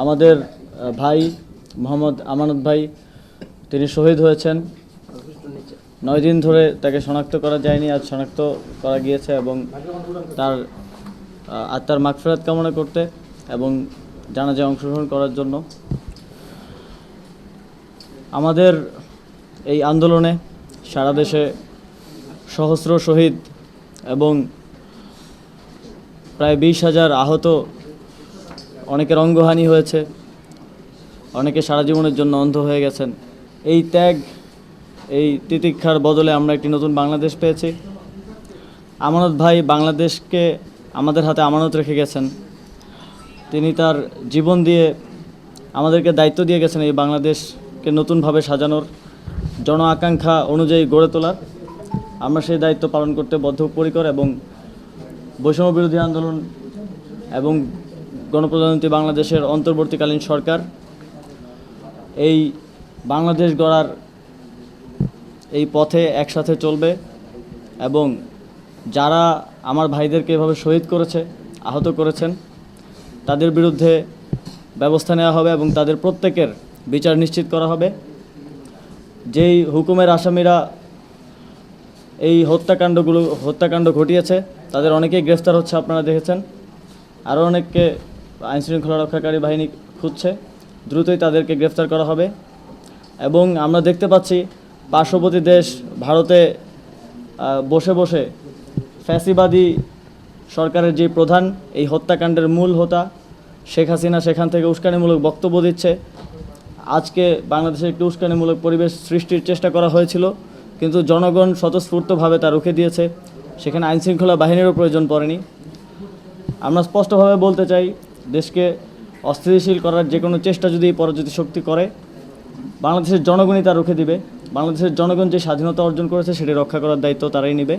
আমাদের ভাই মোহাম্মদ আমানত ভাই, তিনি শহীদ হয়েছেন। নয় দিন ধরে তাকে শনাক্ত করা যায়নি, আজ শনাক্ত করা গিয়েছে এবং তার আত্মার মাগফেরাত কামনা করতে এবং জানাজায় অংশগ্রহণ করার জন্য। আমাদের এই আন্দোলনে সারা দেশে সহস্র শহীদ এবং প্রায় বিশ হাজার আহত অনেকের অঙ্গহানি হয়েছে, অনেকে সারা জীবনের জন্য অন্ধ হয়ে গেছেন। এই ত্যাগ, এই তিতিক্ষার বদলে আমরা একটি নতুন বাংলাদেশ পেয়েছি। আমানত ভাই বাংলাদেশকে আমাদের হাতে আমানত রেখে গেছেন। তিনি তার জীবন দিয়ে আমাদেরকে দায়িত্ব দিয়ে গেছেন এই বাংলাদেশকে নতুনভাবে সাজানোর। জন আকাঙ্ক্ষা অনুযায়ী গড়ে তোলার। আমরা সেই দায়িত্ব পালন করতে বদ্ধপরিকর এবং বৈষম্য বিরোধী আন্দোলন এবং গণপ্রজাতন্ত্রী বাংলাদেশের অন্তর্বর্তীকালীন সরকার। এই বাংলাদেশ গড়ার এই পথে একসাথে চলবে এবং যারা আমার ভাইদেরকে এভাবে শহীদ করেছে, আহত করেছেন, তাদের বিরুদ্ধে ব্যবস্থা নেওয়া হবে এবং তাদের প্রত্যেকের বিচার নিশ্চিত করা হবে। যেই হুকুমের আসামিরা এই হত্যাকাণ্ডগুলো, হত্যাকাণ্ড ঘটিয়েছে, তাদের অনেকেই গ্রেফতার হচ্ছে, আপনারা দেখেছেন। আরও অনেককে আইনশৃঙ্খলা রক্ষাকারী বাহিনী খুঁজছে, দ্রুতই তাদেরকে গ্রেফতার করা হবে। এবং আমরা দেখতে পাচ্ছি পার্শ্ববর্তী দেশ ভারতে বসে বসে ফ্যাসিবাদী সরকারের যে প্রধান, এই হত্যাকাণ্ডের মূল হোতা, শেখ হাসিনা সেখান থেকে উস্কানিমূলক বক্তব্য দিচ্ছে। আজকে বাংলাদেশে একটি উস্কানিমূলক পরিবেশ সৃষ্টির চেষ্টা করা হয়েছিল, কিন্তু জনগণ স্বতঃস্ফূর্তভাবে তা রুখে দিয়েছে। সেখানে আইনশৃঙ্খলা বাহিনীরও প্রয়োজন পড়েনি। আমরা স্পষ্টভাবে বলতে চাই দেশকে অস্থিতিশীল করার যে কোনো চেষ্টা যদি এই শক্তি করে, বাংলাদেশের জনগণই তা রুখে দিবে। বাংলাদেশের জনগণ যে স্বাধীনতা অর্জন করেছে, সেটি রক্ষা করার দায়িত্ব তারাই নেবে।